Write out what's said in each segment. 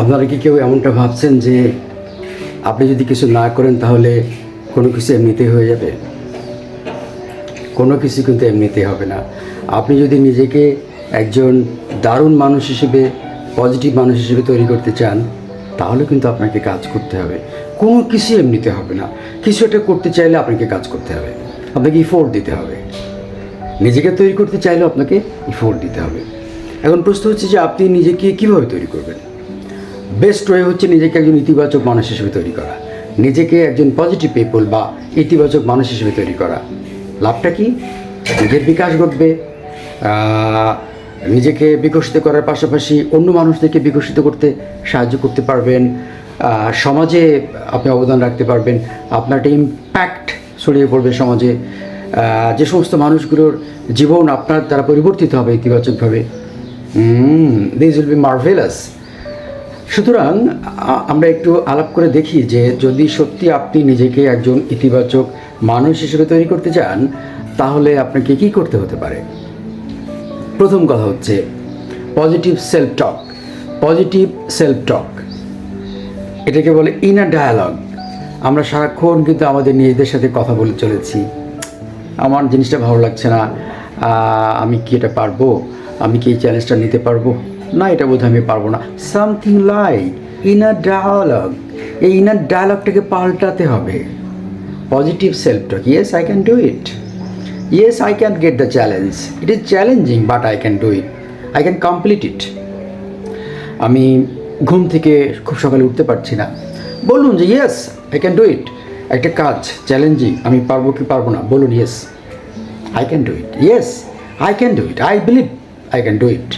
আপনারা কি কেউ এমনটা ভাবছেন যে আপনি যদি কিছু না করেন তাহলে কোনো কিছু এমনিতেই হয়ে যাবে? কোনো কিছু কিন্তু এমনিতেই হবে না। আপনি যদি নিজেকে একজন দারুণ মানুষ হিসেবে, পজিটিভ মানুষ হিসেবে তৈরি করতে চান, তাহলে কিন্তু আপনাকে কাজ করতে হবে। কোনো কিছু এমনিতে হবে না। কিছু একটা করতে চাইলে আপনাকে কাজ করতে হবে। আপনাকে ইফোর্ট দিতে হবে। নিজেকে তৈরি করতে চাইলেও আপনাকে ইফোর্ট দিতে হবে। এখন প্রশ্ন হচ্ছে যে আপনি নিজেকে কীভাবে তৈরি করবেন? বেস্ট ওয়ে হচ্ছে নিজেকে একজন ইতিবাচক মানুষ হিসেবে তৈরি করা। নিজেকে একজন পজিটিভ পিপল বা ইতিবাচক মানুষ হিসেবে তৈরি করা। লাভটা কি? নিজের বিকাশ ঘটবে নিজেকে বিকশিত করার পাশাপাশি অন্য মানুষদেরকে বিকশিত করতে সাহায্য করতে পারবেন সমাজে আপনি অবদান রাখতে পারবেন, আপনার একটা ইম্প্যাক্ট ছড়িয়ে পড়বে সমাজে। যে সমস্ত মানুষগুলোর জীবন আপনার দ্বারা পরিবর্তিত হবে ইতিবাচকভাবে। দিস উইল বি মার্ভেলাস সুতরাং আমরা একটু আলাপ করে দেখি যে যদি সত্যি আপনি নিজেকে একজন ইতিবাচক মানুষ হিসেবে তৈরি করতে চান, তাহলে আপনাকে কি করতে হতে পারে? প্রথম কথা হচ্ছে positive self talk positive self talk এটাকে বলে ইনার ডায়ালগ আমরা সারাক্ষণ কিন্তু আমাদের নিজেদের সাথে কথা বলে চলেছি। আমার জিনিসটা ভালো লাগছে না আমি কি এটা পারব? আমি কি এই চ্যালেঞ্জটা নিতে পারব? না, এটা বোধ আমি পারব না। সামথিং লাইক ইনার ডায়ালগ এই ইনার ডায়ালগটাকে পাল্টাতে হবে। Positive self talk yes I can do it yes I can get the challenge it is challenging but I can do it I can complete it আমি ঘুম থেকে খুব সকালে উঠতে পারছি না। বলুন যে yes I can do it একটা কাজ চ্যালেঞ্জিং আমি পারব কি পারব না? বলুন yes I can do it yes I can do it I believe I can do it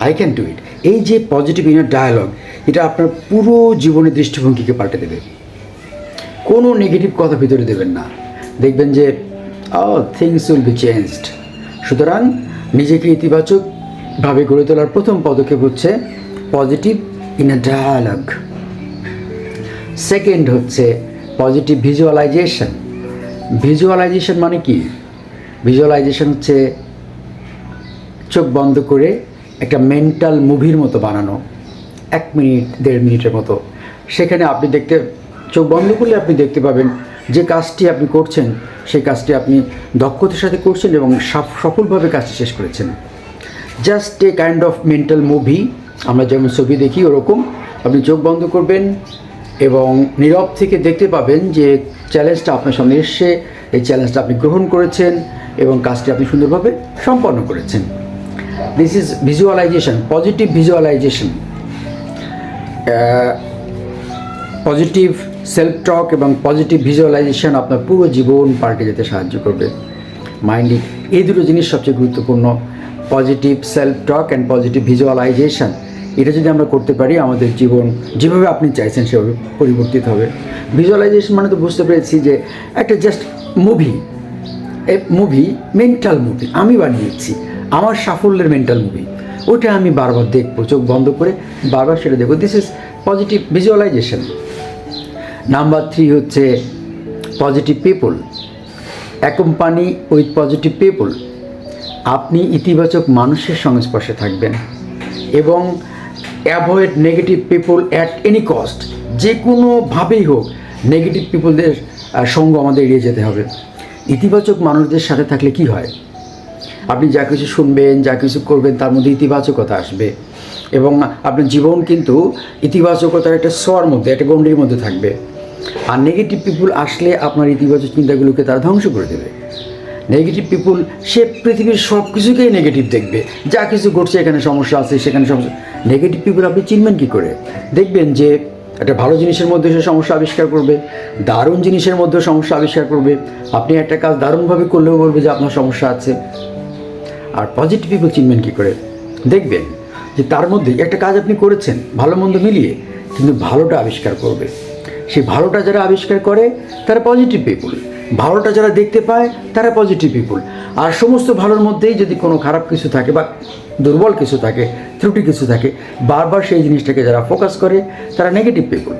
I can do it এই যে পজিটিভ ইনার ডায়ালগ এটা আপনার পুরো জীবনের দৃষ্টিভঙ্গিকে পাল্টে দেবে। কোনো নেগেটিভ কথা ভিতরে দেবেন না। দেখবেন যে থিংস উইল বি চেঞ্জড সুতরাং নিজেকে ইতিবাচকভাবে গড়ে তোলার প্রথম পদক্ষেপ হচ্ছে positive in a dialogue second হচ্ছে পজিটিভ ভিজুয়ালাইজেশন ভিজুয়ালাইজেশন মানে কি? ভিজুয়ালাইজেশন হচ্ছে চোখ বন্ধ করে একটা মেন্টাল মুভির মতো বানানো, এক মিনিট, দেড় মিনিটের মতো। সেখানে আপনি দেখতে, চোখ বন্ধ করলে আপনি দেখতে পাবেন যে কাজটি আপনি করছেন, সেই কাজটি আপনি দক্ষতার সাথে করছেন এবং সাফ- সফলভাবে কাজটি শেষ করেছেন। Just a kind of mental movie আমরা যেমন ছবি দেখি ওরকম, আপনি চোখ বন্ধ করবেন এবং নীরব থেকে দেখতে পাবেন যে চ্যালেঞ্জটা আপনার সামনে এসছে, এই চ্যালেঞ্জটা আপনি গ্রহণ করেছেন এবং কাজটি আপনি সুন্দরভাবে সম্পন্ন করেছেন। This is visualization positive visualization positive self talk এবং পজিটিভ ভিজুয়ালাইজেশন আপনার পুরো জীবন পাল্টে যেতে সাহায্য করবে। মাইন্ডে এই দুটো জিনিস সবচেয়ে গুরুত্বপূর্ণ positive self talk and positive visualization এটা যদি আমরা করতে পারি, আমাদের জীবন যেভাবে আপনি চাইছেন সেভাবে পরিবর্তিত হবে। ভিজুয়ালাইজেশন মানে তো বুঝতে পেরেছি যে একটা just movie a movie mental movie আমি বানিয়েছি। আমার সাফল্যের মেন্টাল মুভি ওটা আমি বারবার দেখব, চোখ বন্ধ করে বারবার সেটা দেখব। This is positive visualization number three হচ্ছে positive people accompany with positive people আপনি ইতিবাচক মানুষের সংস্পর্শে থাকবেন এবং avoid negative people at any cost যে কোনোভাবেই হোক নেগেটিভ পিপলদের সঙ্গ আমাদের এড়িয়ে যেতে হবে। ইতিবাচক মানুষদের সাথে থাকলে কি হয়? আপনি যা কিছু শুনবেন, যা কিছু করবেন, তার মধ্যে ইতিবাচকতা আসবে। এবং আপনার জীবন কিন্তু ইতিবাচকতার একটা সোয়ার মধ্যে, একটা গণ্ডির মধ্যে থাকবে। আর নেগেটিভ পিপুল আসলে আপনার ইতিবাচক চিন্তাগুলোকে তারা ধ্বংস করে দেবে। নেগেটিভ পিপুল সে পৃথিবীর সব কিছুকেই নেগেটিভ দেখবে। যা কিছু ঘটছে, এখানে সমস্যা আছে, সেখানে সমস্যা। নেগেটিভ পিপুল আপনি চিনবেন কী করে? দেখবেন যে একটা ভালো জিনিসের মধ্যে সে সমস্যা আবিষ্কার করবে, দারুণ জিনিসের মধ্যেও সমস্যা আবিষ্কার করবে। আপনি একটা কাজ দারুণভাবে করলেও বলবে যে আপনার সমস্যা আছে। আর পজিটিভ পিপল চিনবেন কী করে? দেখবেন যে তার মধ্যে একটা কাজ আপনি করেছেন, ভালো মন্দ মিলিয়ে, কিন্তু ভালোটা আবিষ্কার করবে। সেই ভালোটা যারা আবিষ্কার করে, তারা পজিটিভ পিপুল ভালোটা যারা দেখতে পায়, তারা পজিটিভ পিপুল আর সমস্ত ভালোর মধ্যেই যদি কোনো খারাপ কিছু থাকে বা দুর্বল কিছু থাকে, ত্রুটি কিছু থাকে, বারবার সেই জিনিসটাকে যারা ফোকাস করে, তারা নেগেটিভ পিপুল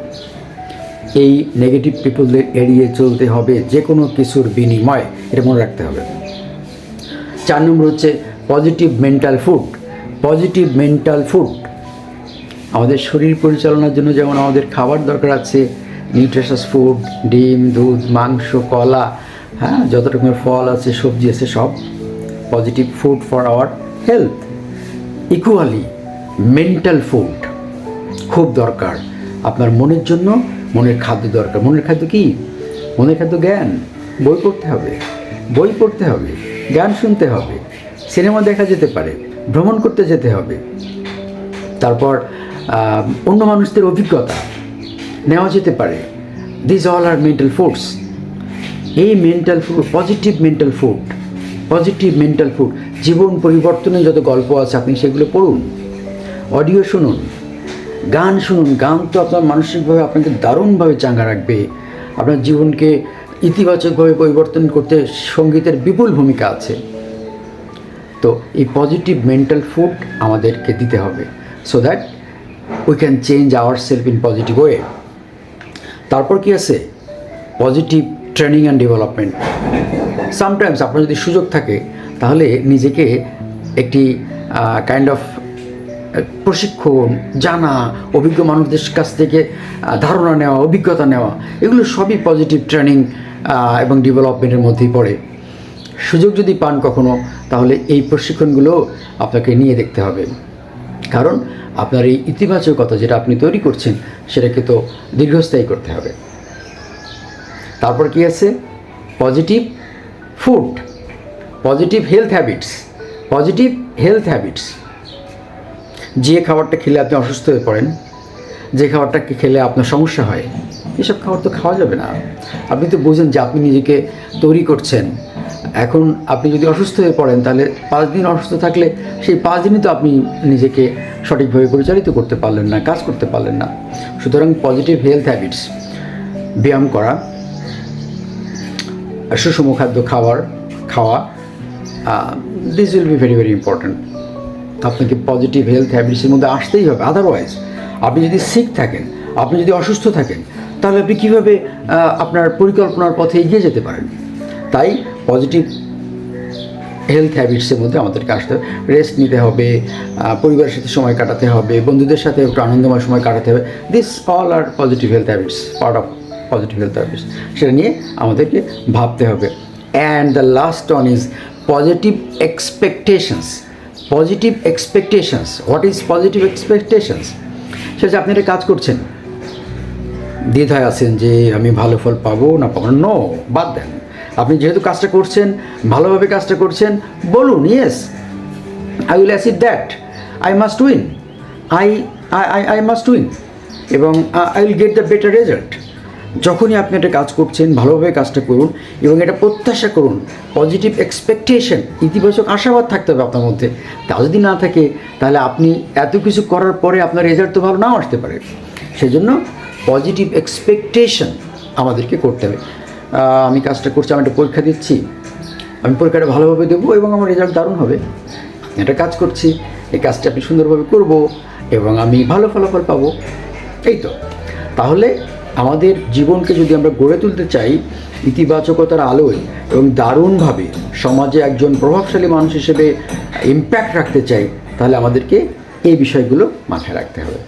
এই নেগেটিভ পিপুলদের এড়িয়ে চলতে হবে যে কোনো কিছুর বিনিময়ে। এটা মনে রাখতে হবে। চার নম্বর হচ্ছে positive mental food positive mental food আমাদের শরীর পরিচালনার জন্য যেমন আমাদের খাবার দরকার আছে নিউট্রিশাস ফুড ডিম, দুধ, মাংস, কলা হ্যাঁ যত রকমের ফল আছে, সবজি আছে, সব positive food for our health equally mental food খুব দরকার। আপনার মনের জন্য মনের খাদ্য দরকার। মনের খাদ্য কি? মনের খাদ্য জ্ঞান। বই পড়তে হবে। বই পড়তে হবে। গান শুনতে হবে, সিনেমা দেখা যেতে পারে, ভ্রমণ করতে যেতে হবে। তারপর অন্য মানুষদের অভিজ্ঞতা নেওয়া যেতে পারে। This all are mental foods এই mental food positive mental food positive mental food জীবন পরিবর্তনের যত গল্প আছে, আপনি সেগুলো পড়ুন, অডিও শুনুন, গান শুনুন। গান তো আপনার মানসিকভাবে আপনাকে দারুণভাবে চাঙ্গা রাখবে। আপনার জীবনকে ইতিবাচকভাবে পরিবর্তন করতে সঙ্গীতের বিপুল ভূমিকা আছে। তো এই পজিটিভ মেন্টাল ফুড আমাদেরকে দিতে হবে। So that we can change our self in positive way তারপর কি আছে? Positive training and development sometimes আপনার যদি সুযোগ থাকে, তাহলে নিজেকে একটি কাইন্ড অফ প্রশিক্ষণ, জানা, অভিজ্ঞ মানুষদের কাছ থেকে ধারণা নেওয়া, অভিজ্ঞতা নেওয়া, এগুলো সবই পজিটিভ ট্রেনিং এবং ডেভেলপমেন্টের মধ্যেই পড়ে। সুযোগ যদি পান কখনো, তাহলে এই প্রশিক্ষণগুলো আপনাকে নিয়ে দেখতে হবে। কারণ আপনার এই ইতিবাচকতা যেটা আপনি তৈরি করছেন, সেটাকে তো দীর্ঘস্থায়ী করতে হবে। তারপর কি আছে? Positive food positive health habits positive health habits যে খাবারটা খেলে আপনি অসুস্থ হয়ে পড়েন, যে খাবারটা খেলে আপনার সমস্যা হয় এসব খাবার তো খাওয়া যাবে না। আপনি তো বুঝেন যে আপনি নিজেকে তৈরি করছেন। এখন আপনি যদি অসুস্থ হয়ে পড়েন, তাহলে পাঁচ দিন অসুস্থ থাকলে সেই পাঁচ দিনই তো আপনি নিজেকে সঠিকভাবে পরিচালিত করতে পারলেন না, কাজ করতে পারলেন না। সুতরাং পজিটিভ হেলথ হ্যাবিটস ব্যায়াম করা, সুষম খাদ্য খাওয়ার, খাওয়া this will be very very important আপনাকে পজিটিভ হেলথ হ্যাবিটসের মধ্যে আসতেই হবে। আদারওয়াইজ আপনি যদি সিক থাকেন, আপনি যদি অসুস্থ থাকেন তাহলে আপনি কীভাবে আপনার পরিকল্পনার পথে এগিয়ে যেতে পারেন? তাই পজিটিভ হেলথ হ্যাবিটসের মধ্যে আমাদেরকে আসতে হবে। রেস্ট নিতে হবে পরিবারের সাথে সময় কাটাতে হবে, বন্ধুদের সাথে একটু আনন্দময় সময় কাটাতে হবে। This all are positive health habits part of positive health habits সেটা নিয়ে আমাদেরকে ভাবতে হবে। And the last one is positive expectations positive expectations what is positive expectations সেটা আপনি একটা কাজ করছেন দ্বিধায় আছেন যে আমি ভালো ফল পাবো না পাবো না। বাদ দেন। আপনি যেহেতু কাজটা করছেন, ভালোভাবে কাজটা করছেন, বলুন yes I will assert that I must win I I I must win এবং I will get the better result যখনই আপনি একটা কাজ করছেন, ভালোভাবে কাজটা করুন এবং এটা প্রত্যাশা করুন পজিটিভ এক্সপেকটেশন ইতিবাচক আশাবাদ থাকতে হবে আপনার মধ্যে। তা যদি না থাকে, তাহলে আপনি এত কিছু করার পরে আপনার রেজাল্ট তো ভালো নাও আসতে পারে। সেজন্য পজিটিভ এক্সপেকটেশন আমাদেরকে করতে হবে। আমি কাজটা করছি, আমি একটা পরীক্ষা দিচ্ছি। আমি পরীক্ষাটা ভালোভাবে দেবো এবং আমার রেজাল্ট দারুণ হবে। একটা কাজ করছি, এই কাজটা আমি সুন্দরভাবে করব এবং আমি ভালো ফলাফল পাবো। এই তো। তাহলে আমাদের জীবনকে যদি আমরা গড়ে তুলতে চাই, ইতিবাচকতার আলোয় এবং দারুণভাবে সমাজে একজন প্রভাবশালী মানুষ হিসেবে ইম্প্যাক্ট রাখতে চাই, তাহলে আমাদেরকে এই বিষয়গুলো মাথায় রাখতে হবে।